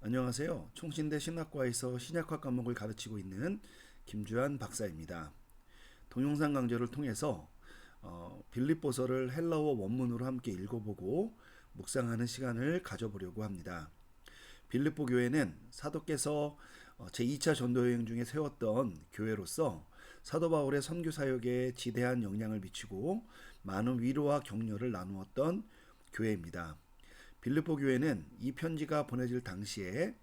안녕하세요. 총신대 신학과에서 신약화 과목을 가르치고 있는 김주한 박사입니다. 동영상 강좌를 통해서 어, 빌립보서를 헬라어 원문으로 함께 읽어보고 묵상하는 시간을 가져보려고 합니다. 빌립보 교회는 사도께서 어, 제2차 전도 여행 중에 세웠던 교회로서 사도 바울의 선교 사역에 지대한 영향을 미치고 많은 위로와 격려를 나누었던 교회입니다. 빌립보 교회는 이 편지가 보내질 당시에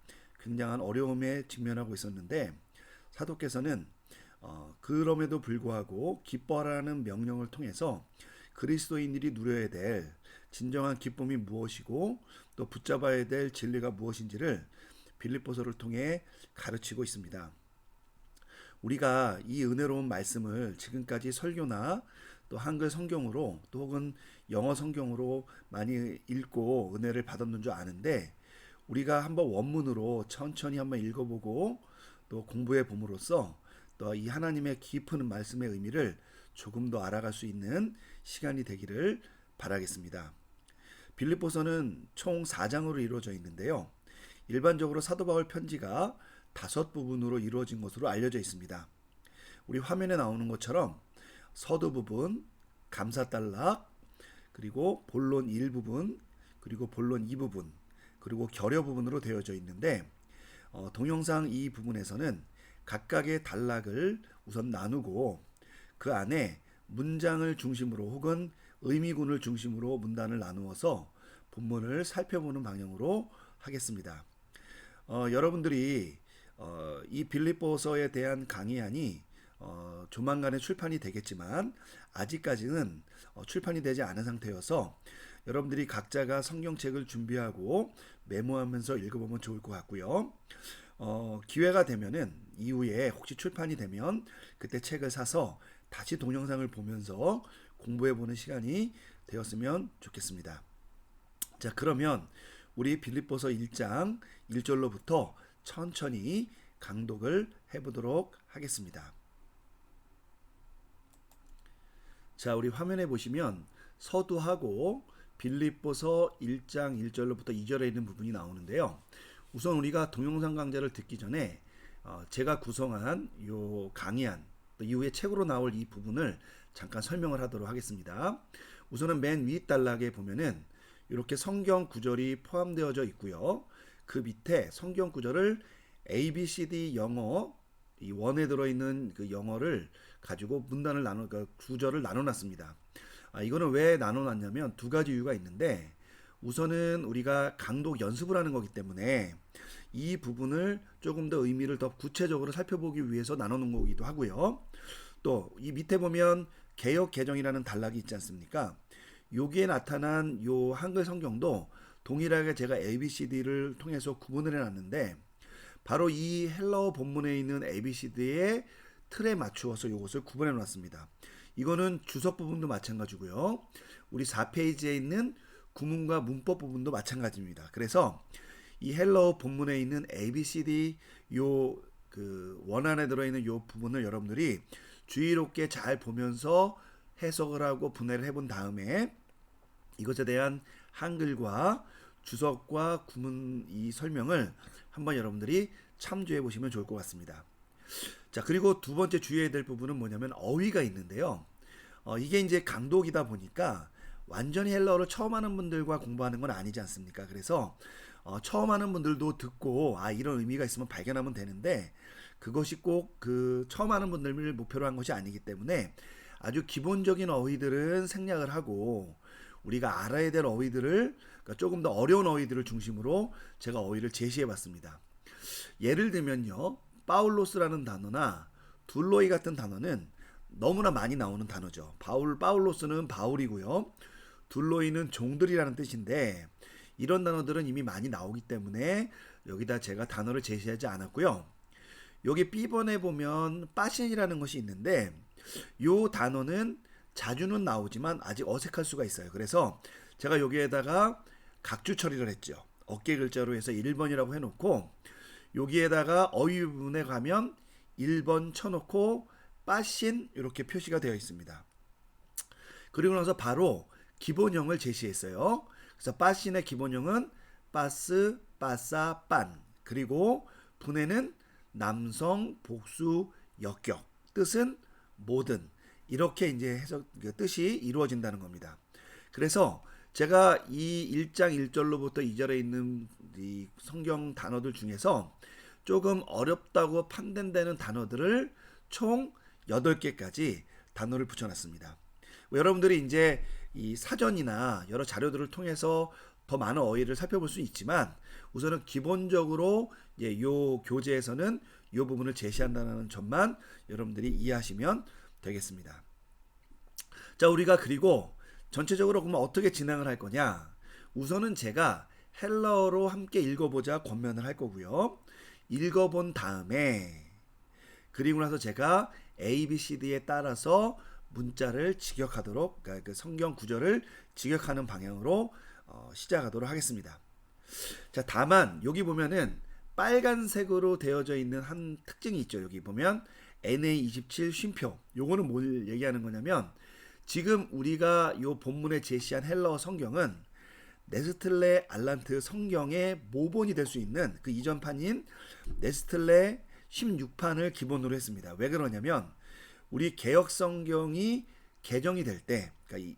굉장한 어려움에 직면하고 있었는데 사도께서는 어, 그럼에도 불구하고 기뻐하라는 명령을 통해서 그리스도인들이 누려야 될 진정한 기쁨이 무엇이고 또 붙잡아야 될 진리가 무엇인지를 빌립보서를 통해 가르치고 있습니다. 우리가 이 은혜로운 말씀을 지금까지 설교나 또 한글 성경으로 또 혹은 영어 성경으로 많이 읽고 은혜를 받았는 줄 아는데 우리가 한번 원문으로 천천히 한번 읽어보고 또 공부해 봄으로써 또 이 하나님의 깊은 말씀의 의미를 조금 더 알아갈 수 있는 시간이 되기를 바라겠습니다. 빌립보서는 총 4장으로 이루어져 있는데요. 일반적으로 사도 바울 편지가 다섯 부분으로 이루어진 것으로 알려져 있습니다. 우리 화면에 나오는 것처럼 서두 부분, 감사달락, 그리고 본론 1부분, 그리고 본론 2부분, 그리고 결여 부분으로 되어져 있는데 어, 동영상 이 부분에서는 각각의 단락을 우선 나누고 그 안에 문장을 중심으로 혹은 의미군을 중심으로 문단을 나누어서 본문을 살펴보는 방향으로 하겠습니다. 어, 여러분들이 어, 이 빌립보서에 대한 강의안이 어, 조만간에 출판이 되겠지만 아직까지는 어, 출판이 되지 않은 상태여서 여러분들이 각자가 성경책을 준비하고 메모하면서 읽어보면 좋을 것 같고요. 어, 기회가 되면은 이후에 혹시 출판이 되면 그때 책을 사서 다시 동영상을 보면서 공부해보는 시간이 되었으면 좋겠습니다. 자, 그러면 우리 빌립보서 1장 1절로부터 천천히 강독을 해보도록 하겠습니다. 자, 우리 화면에 보시면 서두하고 빌립보서 1장 1절로부터 2절에 있는 부분이 나오는데요. 우선 우리가 동영상 강좌를 듣기 전에 어, 제가 구성한 요 강의안 또 이후에 책으로 나올 이 부분을 잠깐 설명을 하도록 하겠습니다. 우선은 맨 위 단락에 보면은 이렇게 성경 구절이 포함되어져 있고요. 그 밑에 성경 구절을 A, B, C, D 영어 이 원에 들어있는 그 영어를 가지고 문단을 나눠 그 구절을 나눠놨습니다. 아, 이거는 왜 나눠놨냐면 두 가지 이유가 있는데 우선은 우리가 강독 연습을 하는 거기 때문에 이 부분을 조금 더 의미를 더 구체적으로 살펴보기 위해서 나눠놓은 거기도 하고요. 또 이 밑에 보면 개혁 개정이라는 단락이 있지 않습니까? 여기에 나타난 요 한글 성경도 동일하게 제가 ABCD를 통해서 구분을 해놨는데 바로 이 헬라어 본문에 있는 ABCD의 틀에 맞추어서 이것을 구분해 놨습니다. 이거는 주석 부분도 마찬가지고요. 우리 4페이지에 있는 구문과 문법 부분도 마찬가지입니다. 그래서 이 헬라어 본문에 있는 ABCD 요 그 원안에 들어있는 요 부분을 여러분들이 주의롭게 잘 보면서 해석을 하고 분해를 해본 다음에 이것에 대한 한글과 주석과 구문 이 설명을 한번 여러분들이 참조해 보시면 좋을 것 같습니다. 자, 그리고 두 번째 주의해야 될 부분은 뭐냐면 어휘가 있는데요. 어, 이게 이제 강독이다 보니까 완전히 헬라어를 처음 하는 분들과 공부하는 건 아니지 않습니까? 그래서 어, 처음 하는 분들도 듣고 아 이런 의미가 있으면 발견하면 되는데 그것이 꼭 그 처음 하는 분들을 목표로 한 것이 아니기 때문에 아주 기본적인 어휘들은 생략을 하고 우리가 알아야 될 어휘들을 그러니까 조금 더 어려운 어휘들을 중심으로 제가 어휘를 제시해 봤습니다. 예를 들면요. 파울로스라는 단어나 둘로이 같은 단어는 너무나 많이 나오는 단어죠. 바울 파울로스는 바울이고요. 둘로이는 종들이라는 뜻인데 이런 단어들은 이미 많이 나오기 때문에 여기다 제가 단어를 제시하지 않았고요. 여기 B번에 보면 빠신이라는 것이 있는데 요 단어는 자주는 나오지만 아직 어색할 수가 있어요. 그래서 제가 여기에다가 각주 처리를 했죠. 어깨 글자로 해서 1번이라고 해놓고 여기에다가 어휘 부분에 가면 1번 쳐놓고 빠신 이렇게 표시가 되어 있습니다. 그리고 나서 바로 기본형을 제시했어요. 그래서 빠신의 기본형은 빠스, 빠사, 빤 그리고 분해는 남성 복수 역격 뜻은 모든 이렇게 이제 해석 그 뜻이 이루어진다는 겁니다. 그래서 제가 이 1장 1절로부터 2절에 있는 이 성경 단어들 중에서 조금 어렵다고 판단되는 단어들을 총 8개까지 단어를 붙여놨습니다. 뭐 여러분들이 이제 이 사전이나 여러 자료들을 통해서 더 많은 어휘를 살펴볼 수 있지만 우선은 기본적으로 이제 요 교재에서는 요 부분을 제시한다는 점만 여러분들이 이해하시면 되겠습니다. 자, 우리가 그리고 전체적으로 그러면 어떻게 진행을 할 거냐? 우선은 제가 헬러로 함께 읽어보자 권면을 할 거고요. 읽어본 다음에 그리고 나서 제가 A, B, C, D에 따라서 문자를 직역하도록 그러니까 그 성경 구절을 직역하는 방향으로 어, 시작하도록 하겠습니다. 자, 다만 여기 보면은 빨간색으로 되어져 있는 한 특징이 있죠. 여기 보면 NA27 쉼표. 요거는 뭘 얘기하는 거냐면 지금 우리가 요 본문에 제시한 헬러 성경은 네스틀레 알란트 성경의 모본이 될 수 있는 그 이전판인 네스틀레 16판을 기본으로 했습니다. 왜 그러냐면 우리 개혁 성경이 개정이 될 때, 그러니까 이,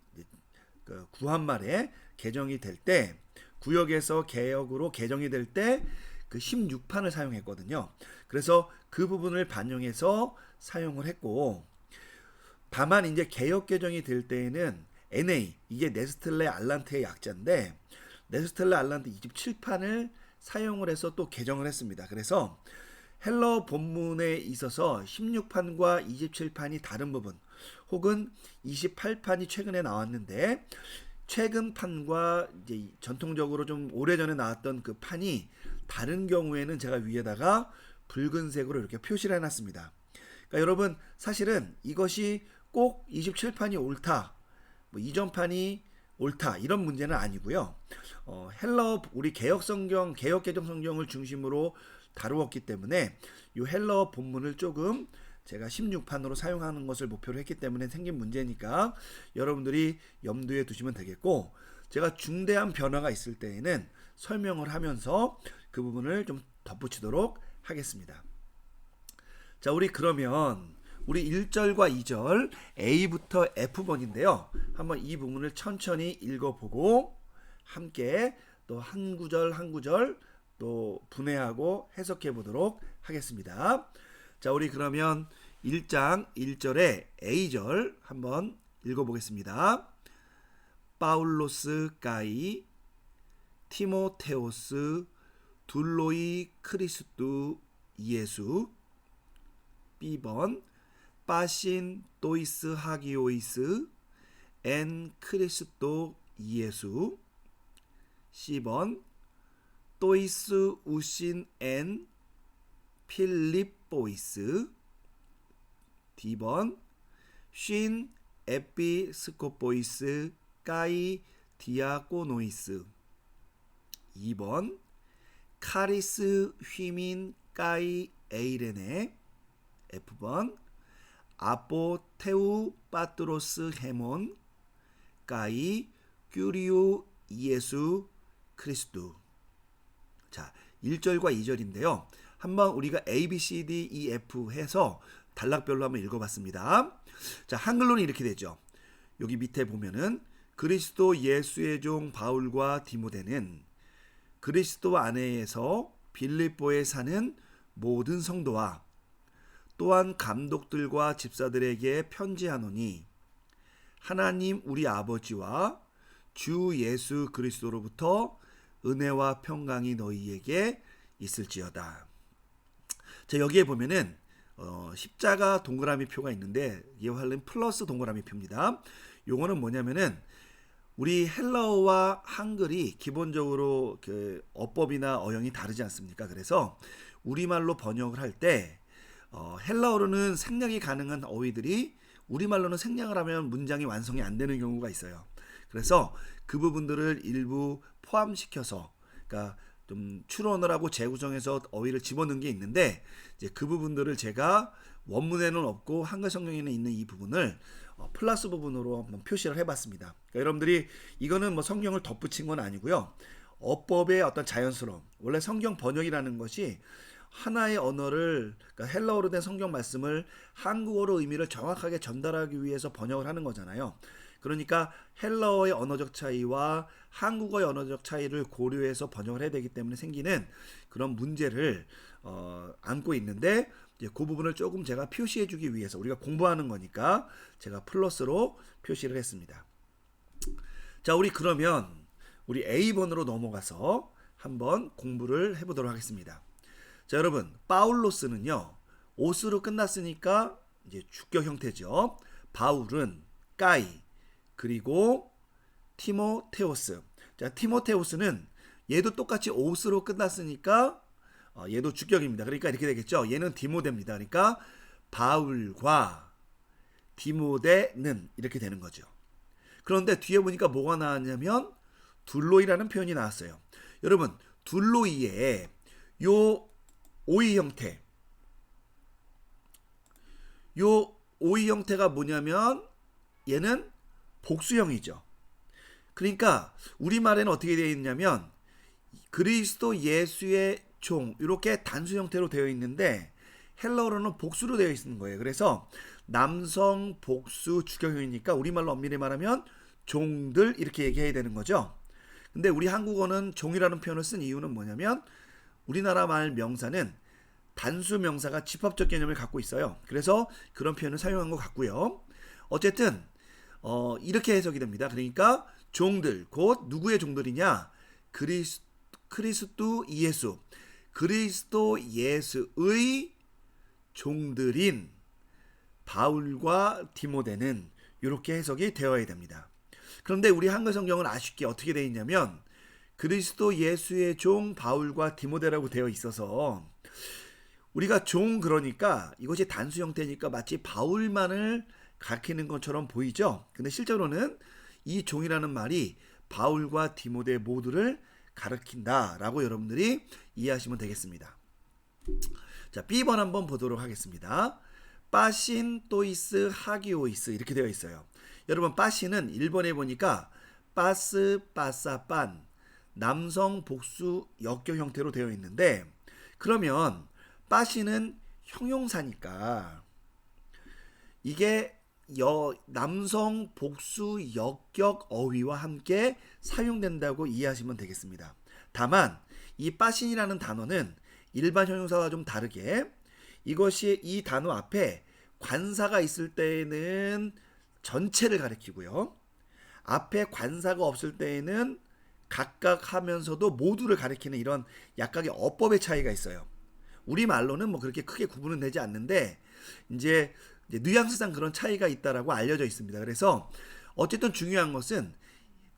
그 구한말에 개정이 될 때, 구역에서 개혁으로 개정이 될 때 그 16판을 사용했거든요. 그래서 그 부분을 반영해서 사용을 했고, 다만 이제 개혁 개정이 될 때에는 NA 이게 네스틀레 알란트의 약자인데 네스틀레 알란트 27판을 사용을 해서 또 개정을 했습니다. 그래서 헬러 본문에 있어서 16판과 27판이 다른 부분 혹은 28판이 최근에 나왔는데 최근 판과 이제 전통적으로 좀 오래전에 나왔던 그 판이 다른 경우에는 제가 위에다가 붉은색으로 이렇게 표시를 해놨습니다. 그러니까 여러분 사실은 이것이 꼭 27판이 옳다, 뭐 이전판이 옳다 이런 문제는 아니고요. 어, 헬러 우리 개혁 성경, 개혁 개정 성경을 중심으로 다루었기 때문에 이 헬러 본문을 조금 제가 16판으로 사용하는 것을 목표로 했기 때문에 생긴 문제니까 여러분들이 염두에 두시면 되겠고 제가 중대한 변화가 있을 때에는 설명을 하면서 그 부분을 좀 덧붙이도록 하겠습니다. 자, 우리 그러면 우리 1절과 2절 A부터 F번인데요. 한번 이 부분을 천천히 읽어보고 함께 또 한 구절 한 구절 또 분해하고 해석해 보도록 하겠습니다. 자, 우리 그러면 1장 1절에 A절 한번 읽어보겠습니다. 파울로스 가이 티모테오스 둘로이 크리스두 예수 B번 빠신 또이스 하기오이스 엔 크리스도 예수. C번 또이스 우신 엔 필립보이스. D번 쉰 에피스코포이스 까이 디아코노이스. 2번 카리스 휘민 까이 에이레네. F번 아포테우 파트로스 헤몬 까이 큐리오 예수 크리스두. 자 1절과 2절인데요. 한번 우리가 A, B, C, D, E, F 해서 단락별로 한번 읽어봤습니다. 자 한글로는 이렇게 되죠. 여기 밑에 보면은 그리스도 예수의 종 바울과 디모데는 그리스도 안에서 빌립보에 사는 모든 성도와 또한 감독들과 집사들에게 편지하노니 하나님 우리 아버지와 주 예수 그리스도로부터 은혜와 평강이 너희에게 있을지어다. 자 여기에 보면은 어, 십자가 동그라미 표가 있는데 이게 원래는 플러스 동그라미 표입니다. 요거는 뭐냐면은 우리 헬러와 한글이 기본적으로 그 어법이나 어형이 다르지 않습니까? 그래서 우리말로 번역을 할 때 어, 헬라어로는 생략이 가능한 어휘들이 우리말로는 생략을 하면 문장이 완성이 안 되는 경우가 있어요. 그래서 그 부분들을 일부 포함시켜서 그러니까 좀 추론을 하고 재구성해서 어휘를 집어넣은 게 있는데 이제 그 부분들을 제가 원문에는 없고 한글 성경에는 있는 이 부분을 어, 플러스 부분으로 한번 표시를 해봤습니다. 그러니까 여러분들이 이거는 뭐 성경을 덧붙인 건 아니고요. 어법의 어떤 자연스러움. 원래 성경 번역이라는 것이 하나의 언어를 그러니까 헬라어로 된 성경 말씀을 한국어로 의미를 정확하게 전달하기 위해서 번역을 하는 거잖아요. 그러니까 헬라어의 언어적 차이와 한국어의 언어적 차이를 고려해서 번역을 해야 되기 때문에 생기는 그런 문제를 어, 안고 있는데 이제 그 부분을 조금 제가 표시해 주기 위해서 우리가 공부하는 거니까 제가 플러스로 표시를 했습니다. 자, 우리 그러면 우리 A번으로 넘어가서 한번 공부를 해보도록 하겠습니다. 자, 여러분, 파울로스는요, 옷으로 끝났으니까 이제 주격 형태죠. 바울은 까이, 그리고 티모테오스. 자, 티모테오스는 얘도 똑같이 옷으로 끝났으니까 어, 얘도 주격입니다. 그러니까 이렇게 되겠죠. 얘는 디모데입니다. 그러니까 바울과 디모데는 이렇게 되는 거죠. 그런데 뒤에 보니까 뭐가 나왔냐면 둘로이라는 표현이 나왔어요. 여러분, 둘로이에 요 오이 형태 요 오이 형태가 뭐냐면 얘는 복수형이죠. 그러니까 우리말에는 어떻게 되어 있냐면 그리스도 예수의 종 이렇게 단수 형태로 되어 있는데 헬라어로는 복수로 되어 있는 거예요. 그래서 남성 복수 주격형이니까 우리말로 엄밀히 말하면 종들 이렇게 얘기해야 되는 거죠. 근데 우리 한국어는 종이라는 표현을 쓴 이유는 뭐냐면 우리나라 말 명사는 단수 명사가 집합적 개념을 갖고 있어요. 그래서 그런 표현을 사용한 것 같고요. 어쨌든 어, 이렇게 해석이 됩니다. 그러니까 종들 곧 누구의 종들이냐? 그리스 크리스도 예수 그리스도 예수의 종들인 바울과 디모데는 이렇게 해석이 되어야 됩니다. 그런데 우리 한글 성경은 아쉽게 어떻게 되어 있냐면 그리스도 예수의 종 바울과 디모데라고 되어 있어서 우리가 종 그러니까 이것이 단수 형태니까 마치 바울만을 가리키는 것처럼 보이죠. 근데 실제로는 이 종이라는 말이 바울과 디모데 모두를 가르킨다라고 여러분들이 이해하시면 되겠습니다. 자, B번 한번 보도록 하겠습니다. 빠신, 또이스, 하기오이스 이렇게 되어 있어요. 여러분 빠신은 1번에 보니까 빠스, 빠사, 빤 남성 복수 역격 형태로 되어 있는데 그러면 빠신은 형용사니까 이게 여, 남성 복수 역격 어휘와 함께 사용된다고 이해하시면 되겠습니다. 다만 이 빠신이라는 단어는 일반 형용사와 좀 다르게 이것이 이 단어 앞에 관사가 있을 때에는 전체를 가리키고요. 앞에 관사가 없을 때에는 각각 하면서도 모두를 가리키는 이런 약간의 어법의 차이가 있어요. 우리 말로는 뭐 그렇게 크게 구분은 되지 않는데 이제, 이제 뉘앙스상 그런 차이가 있다라고 알려져 있습니다. 그래서 어쨌든 중요한 것은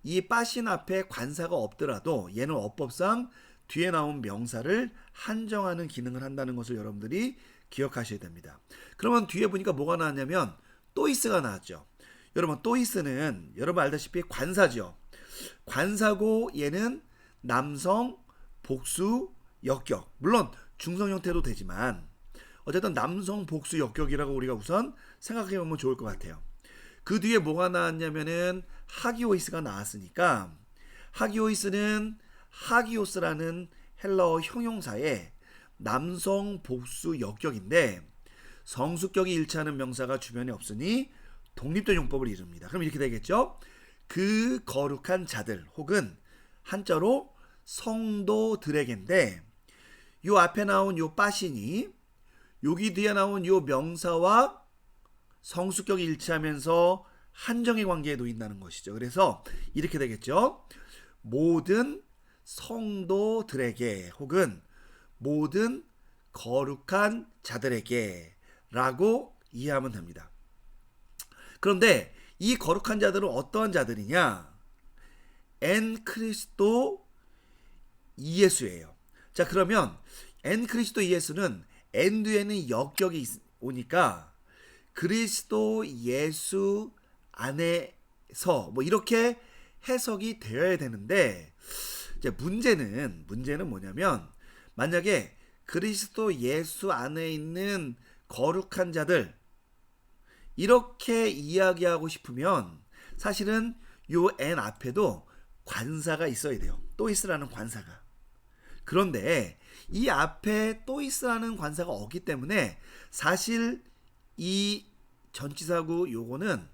이 빠신 앞에 관사가 없더라도 얘는 어법상 뒤에 나온 명사를 한정하는 기능을 한다는 것을 여러분들이 기억하셔야 됩니다. 그러면 뒤에 보니까 뭐가 나왔냐면 또이스가 나왔죠. 여러분 또이스는 여러분 알다시피 관사죠. 관사고 얘는 남성 복수 역격. 물론 중성 형태도 되지만 어쨌든 남성 복수 역격이라고 우리가 우선 생각해 보면 좋을 것 같아요. 그 뒤에 뭐가 나왔냐면은 하기오이스가 나왔으니까 하기오이스는 하기오스라는 헬라어 형용사의 남성 복수 역격인데 성수격이 일치하는 명사가 주변에 없으니 독립된 용법을 이룹니다. 그럼 이렇게 되겠죠? 그 거룩한 자들 혹은 한자로 성도들에게인데 요 앞에 나온 요 빠신이 여기 뒤에 나온 요 명사와 성수격이 일치하면서 한정의 관계에 놓인다는 것이죠. 그래서 이렇게 되겠죠. 모든 성도들에게 혹은 모든 거룩한 자들에게 라고 이해하면 됩니다. 그런데 이 거룩한 자들은 어떠한 자들이냐? 엔 크리스도 이예수예요. 자, 그러면 엔 크리스도 이예수는 엔 뒤에는 역격이 오니까 그리스도 예수 안에서 뭐 이렇게 해석이 되어야 되는데 이제 문제는 문제는 뭐냐면 만약에 그리스도 예수 안에 있는 거룩한 자들 이렇게 이야기하고 싶으면 사실은 요 n 앞에도 관사가 있어야 돼요. 또이스라는 관사가. 그런데 이 앞에 또이스라는 관사가 없기 때문에 사실 이 전치사구 요거는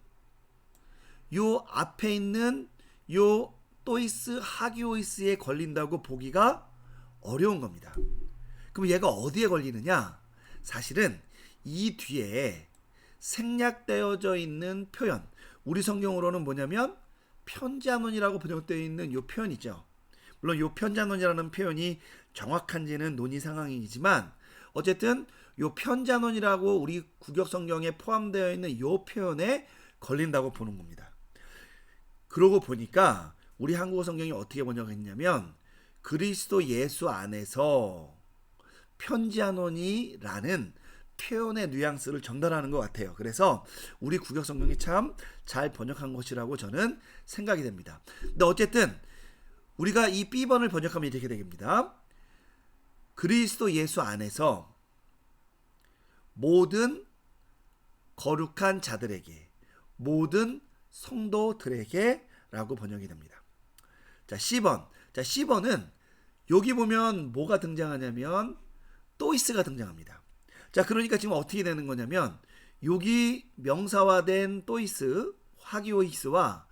요 앞에 있는 요 또이스 하기오이스에 걸린다고 보기가 어려운 겁니다. 그럼 얘가 어디에 걸리느냐? 사실은 이 뒤에 생략되어져 있는 표현. 우리 성경으로는 뭐냐면 편지한원이라고 번역되어 있는 요 표현이죠. 물론 요 편지한원이라는 표현이 정확한지는 논의 상황이지만 어쨌든 요 편지한원이라고 우리 구격 성경에 포함되어 있는 요 표현에 걸린다고 보는 겁니다. 그러고 보니까 우리 한국어 성경이 어떻게 번역했냐면 그리스도 예수 안에서 편지하노니라는 표현의 뉘앙스를 전달하는 것 같아요. 그래서 우리 구격 성경이 참 잘 번역한 것이라고 저는 생각이 됩니다. 근데 어쨌든 우리가 이 B번을 번역하면 이렇게 됩니다. 그리스도 예수 안에서 모든 거룩한 자들에게 모든 성도들에게 라고 번역이 됩니다. 자, 10번. 자, 10번은 여기 보면 뭐가 등장하냐면 또이스가 등장합니다. 자, 그러니까 지금 어떻게 되는 거냐면 여기 명사화된 또이스, 화기오이스와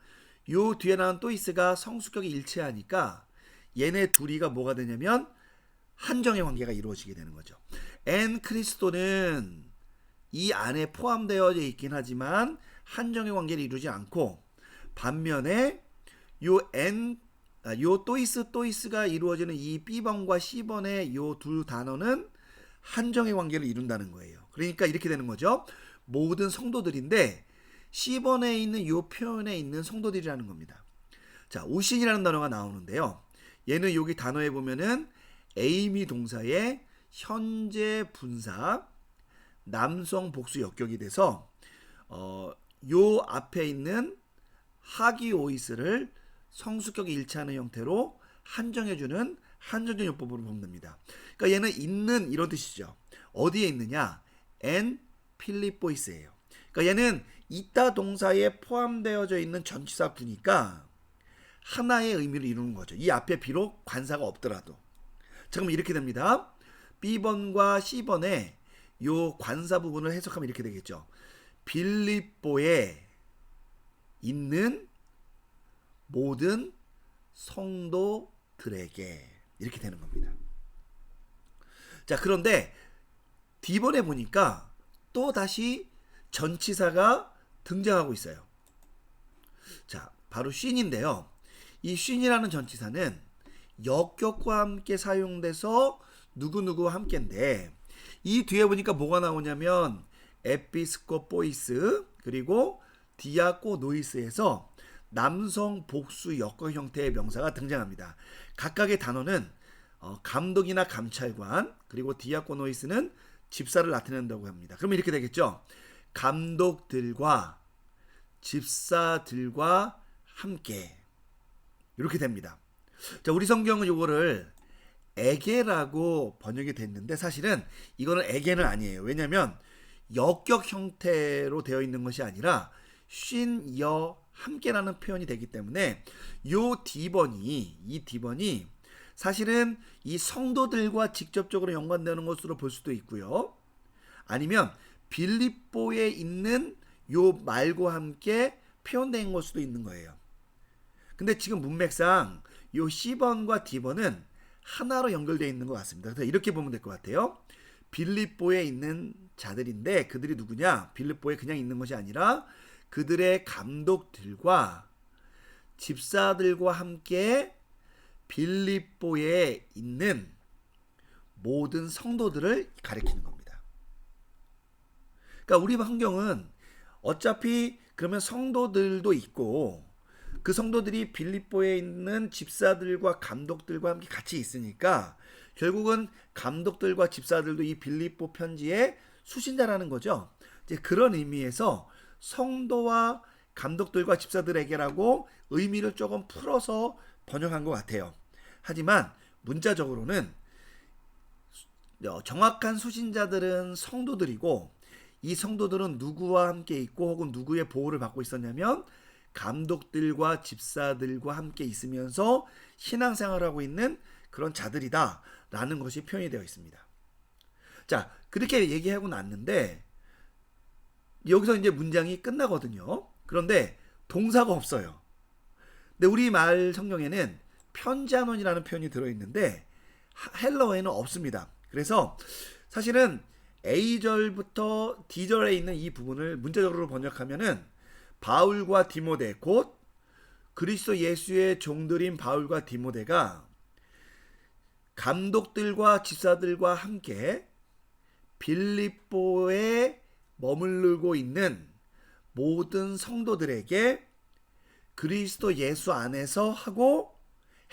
요 뒤에 나온 또이스가 성수격이 일치하니까 얘네 둘이가 뭐가 되냐면 한정의 관계가 이루어지게 되는 거죠. 엔 크리스토는 이 안에 포함되어 있긴 하지만 한정의 관계를 이루지 않고 반면에 요 n 아, 요 또이스 또이스가 이루어지는 이 B번과 C번의 요 두 단어는 한정의 관계를 이룬다는 거예요. 그러니까 이렇게 되는 거죠. 모든 성도들인데 C번에 있는 요 표현에 있는 성도들이라는 겁니다. 자, 오신이라는 단어가 나오는데요. 얘는 여기 단어에 보면은 에이미 동사의 현재 분사 남성 복수 역격이 돼서 어, 요 앞에 있는 하기 오이스를 성수격이 일치하는 형태로 한정해주는 한정적 요법으로 됩니다. 그러니까 얘는 있는 이런 뜻이죠. 어디에 있느냐? 엔 필리포이스예요. 그러니까 얘는 있다 동사에 포함되어져 있는 전치사구니까 하나의 의미를 이루는 거죠. 이 앞에 비록 관사가 없더라도. 자, 그럼 이렇게 됩니다. B번과 C번에 요 관사 부분을 해석하면 이렇게 되겠죠. 빌립보에 있는 모든 성도들에게 이렇게 되는 겁니다. 자, 그런데 D번에 보니까 또 다시 전치사가 등장하고 있어요. 자, 바로 쉰인데요. 이 쉰이라는 전치사는 역격과 함께 사용돼서 누구누구와 함께인데 이 뒤에 보니까 뭐가 나오냐면 에피스코포이스 그리고 디아코 노이스에서 남성 복수 역거 형태의 명사가 등장합니다. 각각의 단어는 어, 감독이나 감찰관 그리고 디아코노이스는 집사를 나타낸다고 합니다. 그러면 이렇게 되겠죠. 감독들과 집사들과 함께 이렇게 됩니다. 자, 우리 성경은 요거를 에게라고 번역이 됐는데 사실은 이거는 에게는 아니에요. 왜냐면 역격 형태로 되어 있는 것이 아니라 쉰, 여, 함께라는 표현이 되기 때문에 요 D번이 이 D번이 사실은 이 성도들과 직접적으로 연관되는 것으로 볼 수도 있고요. 아니면 빌립보에 있는 요 말과 함께 표현된 걸 수도 있는 거예요. 근데 지금 문맥상 요 C번과 D번은 하나로 연결되어 있는 것 같습니다. 그래서 이렇게 보면 될 것 같아요. 빌립보에 있는 자들인데 그들이 누구냐? 빌립보에 그냥 있는 것이 아니라 그들의 감독들과 집사들과 함께 빌립보에 있는 모든 성도들을 가리키는 겁니다. 그러니까 우리 환경은 어차피 그러면 성도들도 있고 그 성도들이 빌립보에 있는 집사들과 감독들과 함께 같이 있으니까 결국은 감독들과 집사들도 이 빌립보 편지의 수신자라는 거죠. 이제 그런 의미에서 성도와 감독들과 집사들에게라고 의미를 조금 풀어서 번역한 것 같아요. 하지만 문자적으로는 정확한 수신자들은 성도들이고 이 성도들은 누구와 함께 있고 혹은 누구의 보호를 받고 있었냐면 감독들과 집사들과 함께 있으면서 신앙생활하고 있는 그런 자들이다라는 것이 표현이 되어 있습니다. 자, 그렇게 얘기하고 났는데 여기서 이제 문장이 끝나거든요. 그런데 동사가 없어요. 근데 우리 말 성경에는 편지한원이라는 표현이 들어있는데 헬러어에는 없습니다. 그래서 사실은 A절부터 D절에 있는 이 부분을 문자적으로 번역하면은 바울과 디모데 곧 그리스도 예수의 종들인 바울과 디모데가 감독들과 집사들과 함께 빌립보에 머무르고 있는 모든 성도들에게 그리스도 예수 안에서 하고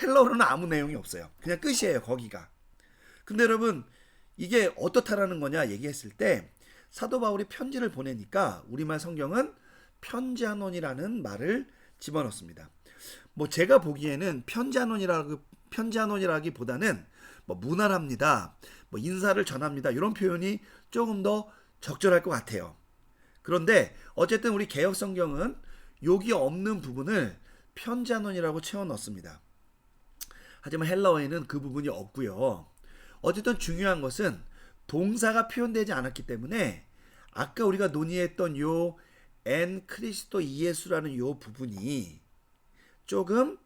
헬러로는 아무 내용이 없어요. 그냥 끝이에요, 거기가. 근데 여러분, 이게 어떻다라는 거냐 얘기했을 때 사도 바울이 편지를 보내니까 우리말 성경은 편지한원이라는 말을 집어넣습니다. 뭐 제가 보기에는 편지한원이라고 편지한원이라기보다는 뭐 무난합니다. 뭐 인사를 전합니다. 이런 표현이 조금 더 적절할 것 같아요. 그런데 어쨌든 우리 개혁 성경은 여기 없는 부분을 편지한원이라고 채워 넣습니다. 하지만 헬라어에는 그 부분이 없고요. 어쨌든 중요한 것은 동사가 표현되지 않았기 때문에 아까 우리가 논의했던 요 엔 크리스도 이예수라는 요 부분이 조금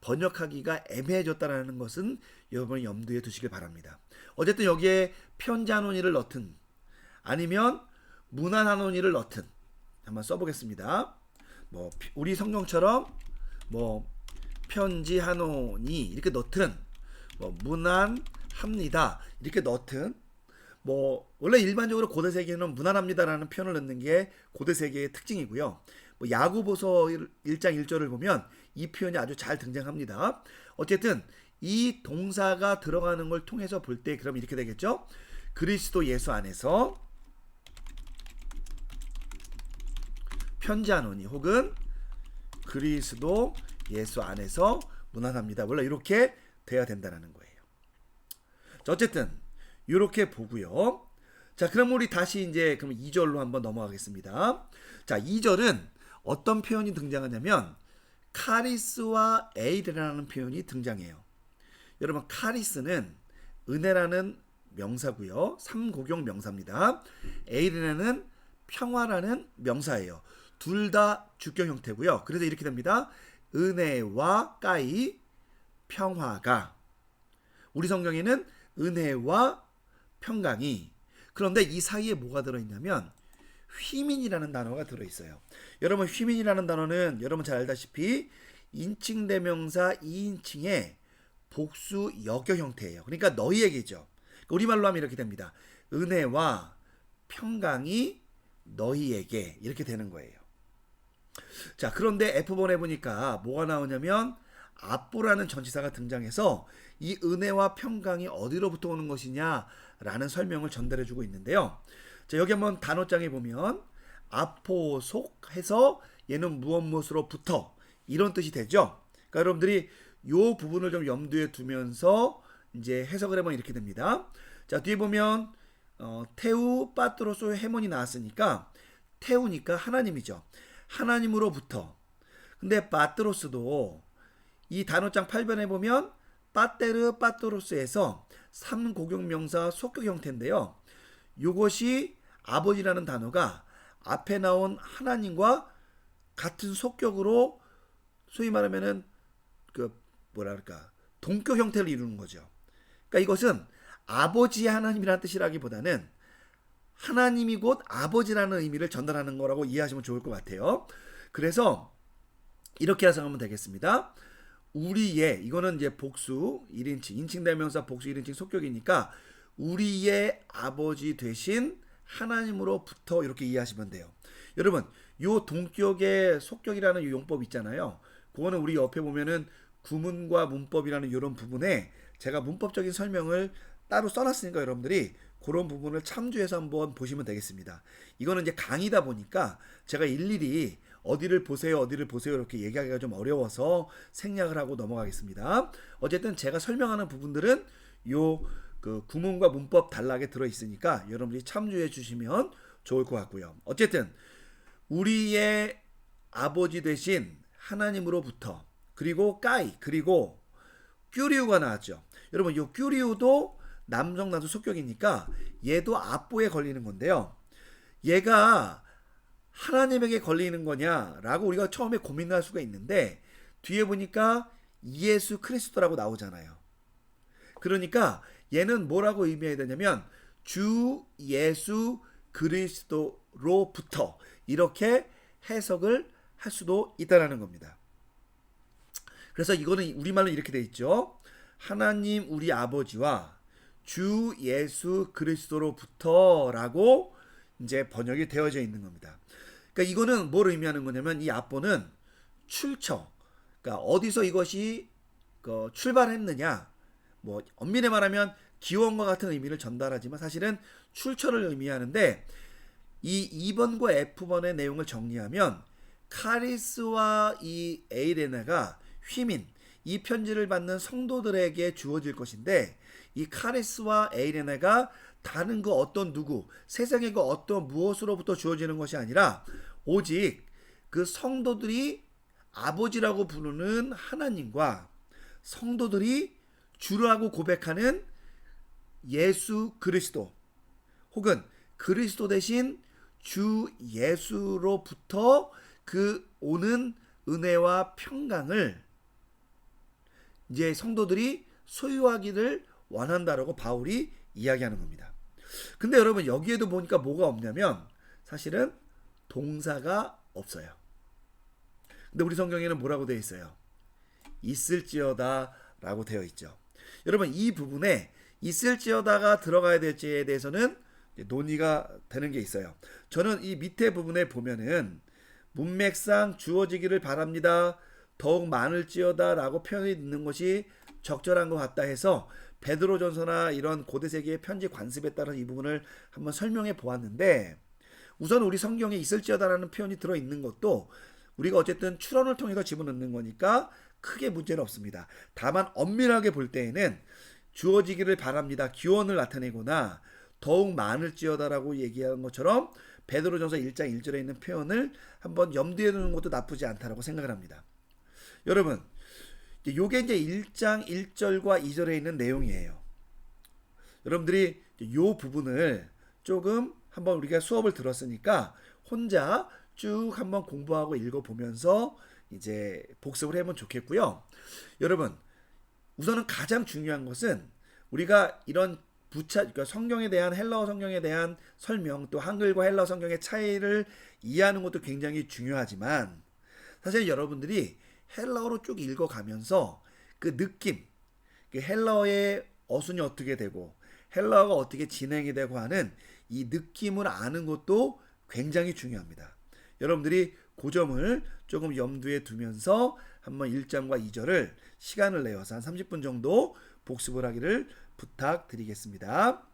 번역하기가 애매해졌다라는 것은 여러분 염두에 두시길 바랍니다. 어쨌든 여기에 편지한원이를 넣든 아니면 문안한원이를 넣든 한번 써보겠습니다. 뭐 우리 성경처럼 뭐 편지한원이 이렇게 넣든 뭐 문안합니다 이렇게 넣든 뭐 원래 일반적으로 고대 세계는 무난합니다라는 표현을 넣는 게 고대 세계의 특징이고요. 뭐 야구보서 1장 1절을 보면 이 표현이 아주 잘 등장합니다. 어쨌든 이 동사가 들어가는 걸 통해서 볼 때 그럼 이렇게 되겠죠. 그리스도 예수 안에서 편지하노니 혹은 그리스도 예수 안에서 무난합니다. 원래 이렇게 돼야 된다는 거예요. 자, 어쨌든 이렇게 보고요. 자, 그럼 우리 다시 이제 그럼 2절로 한번 넘어가겠습니다. 자, 2절은 어떤 표현이 등장하냐면 카리스와 에이르라는 표현이 등장해요. 여러분 카리스는 은혜라는 명사고요. 삼고경 명사입니다. 에이르는 평화라는 명사예요. 둘 다 주격 형태고요. 그래서 이렇게 됩니다. 은혜와 까이 평화가 우리 성경에는 은혜와 평강이 그런데 이 사이에 뭐가 들어있냐면 휘민이라는 단어가 들어있어요. 여러분 휘민이라는 단어는 여러분 잘 알다시피 인칭 대명사 2인칭의 복수 역여 형태예요. 그러니까 너희에게죠. 우리말로 하면 이렇게 됩니다. 은혜와 평강이 너희에게 이렇게 되는 거예요. 자, 그런데 F번에 보니까 뭐가 나오냐면 앞보라는 전치사가 등장해서 이 은혜와 평강이 어디로부터 오는 것이냐라는 설명을 전달해 주고 있는데요. 자, 여기 한번 단어장에 보면 아포 속 해서 얘는 무엇 무엇으로부터 이런 뜻이 되죠. 그러니까 여러분들이 요 부분을 좀 염두에 두면서 이제 해석을 해보면 이렇게 됩니다. 자, 뒤에 보면 어, 테우 빠트로소 해몬이 나왔으니까 테우니까 하나님이죠. 하나님으로부터. 근데 빠트로스도 이 단어장 8변에 보면 빠테르 빠토로스에서 3고경 명사 속격 형태인데요. 이것이 아버지라는 단어가 앞에 나온 하나님과 같은 속격으로 소위 말하면은 그 뭐랄까 동격 형태를 이루는 거죠. 그러니까 이것은 아버지 하나님이라는 뜻이라기보다는 하나님이 곧 아버지라는 의미를 전달하는 거라고 이해하시면 좋을 것 같아요. 그래서 이렇게 해석하면 되겠습니다. 우리의 이거는 이제 복수 1인칭 인칭 대명사 복수 1인칭 속격이니까 우리의 아버지 되신 하나님으로부터 이렇게 이해하시면 돼요. 여러분, 요 동격의 속격이라는 요 용법 있잖아요. 그거는 우리 옆에 보면은 구문과 문법이라는 이런 부분에 제가 문법적인 설명을 따로 써놨으니까 여러분들이 그런 부분을 참조해서 한번 보시면 되겠습니다. 이거는 이제 강의다 보니까 제가 일일이 어디를 보세요, 어디를 보세요 이렇게 얘기하기가 좀 어려워서 생략을 하고 넘어가겠습니다. 어쨌든 제가 설명하는 부분들은 요 그 구문과 문법 단락에 들어 있으니까 여러분들이 참조해 주시면 좋을 것 같고요. 어쨌든 우리의 아버지 되신 하나님으로부터 그리고 까이 그리고 큐리우가 나왔죠. 여러분 이 큐리우도 남성 나도 속격이니까 얘도 앞부에 걸리는 건데요. 얘가 하나님에게 걸리는 거냐라고 우리가 처음에 고민할 수가 있는데 뒤에 보니까 예수 크리스도라고 나오잖아요. 그러니까 얘는 뭐라고 의미해야 되냐면 주 예수 그리스도로부터 이렇게 해석을 할 수도 있다라는 겁니다. 그래서 이거는 우리말로 이렇게 돼 있죠. 하나님 우리 아버지와 주 예수 그리스도로부터라고 이제 번역이 되어져 있는 겁니다. 그러니까 이거는 뭘 의미하는 거냐면 이 앞보는 출처. 그러니까 어디서 이것이 그 출발했느냐. 뭐 엄밀히 말하면 기원과 같은 의미를 전달하지만 사실은 출처를 의미하는데 이 2번과 F번의 내용을 정리하면 카리스와 이 에이레나가 휘민 이 편지를 받는 성도들에게 주어질 것인데 이 카리스와 에이레나가 다른 그 어떤 누구 세상의 그 어떤 무엇으로부터 주어지는 것이 아니라 오직 그 성도들이 아버지라고 부르는 하나님과 성도들이 주라고 고백하는 예수 그리스도 혹은 그리스도 대신 주 예수로부터 그 오는 은혜와 평강을 이제 성도들이 소유하기를 원한다라고 바울이 이야기하는 겁니다. 근데 여러분 여기에도 보니까 뭐가 없냐면 사실은 동사가 없어요. 근데 우리 성경에는 뭐라고 되어 있어요? 있을지어다라고 되어 있죠. 여러분 이 부분에 있을지어다가 들어가야 될지에 대해서는 논의가 되는 게 있어요. 저는 이 밑에 부분에 보면은 문맥상 주어지기를 바랍니다. 더욱 많을지어다라고 표현이 있는 것이 적절한 것 같다 해서 베드로전서나 이런 고대세기의 편지 관습에 따른 이 부분을 한번 설명해 보았는데 우선 우리 성경에 있을지어다라는 표현이 들어 있는 것도 우리가 어쨌든 추론을 통해서 집어넣는 거니까 크게 문제는 없습니다. 다만 엄밀하게 볼 때에는 주어지기를 바랍니다. 기원을 나타내거나 더욱 많을지어다라고 얘기한 것처럼 베드로전서 1장 1절에 있는 표현을 한번 염두에 두는 것도 나쁘지 않다라고 생각을 합니다. 여러분, 요게 이제 1장 1절과 2절에 있는 내용이에요. 여러분들이 요 부분을 조금 한번 우리가 수업을 들었으니까 혼자 쭉 한번 공부하고 읽어보면서 이제 복습을 해보면 좋겠고요. 여러분, 우선은 가장 중요한 것은 우리가 이런 부차 그러니까 성경에 대한 헬라어 성경에 대한 설명 또 한글과 헬라어 성경의 차이를 이해하는 것도 굉장히 중요하지만 사실 여러분들이 헬라어로 쭉 읽어가면서 그 느낌, 그 헬라어의 어순이 어떻게 되고 헬라어가 어떻게 진행이 되고 하는 이 느낌을 아는 것도 굉장히 중요합니다. 여러분들이 그 점을 조금 염두에 두면서 한번 1장과 2절을 시간을 내어서 한 30분 정도 복습을 하기를 부탁드리겠습니다.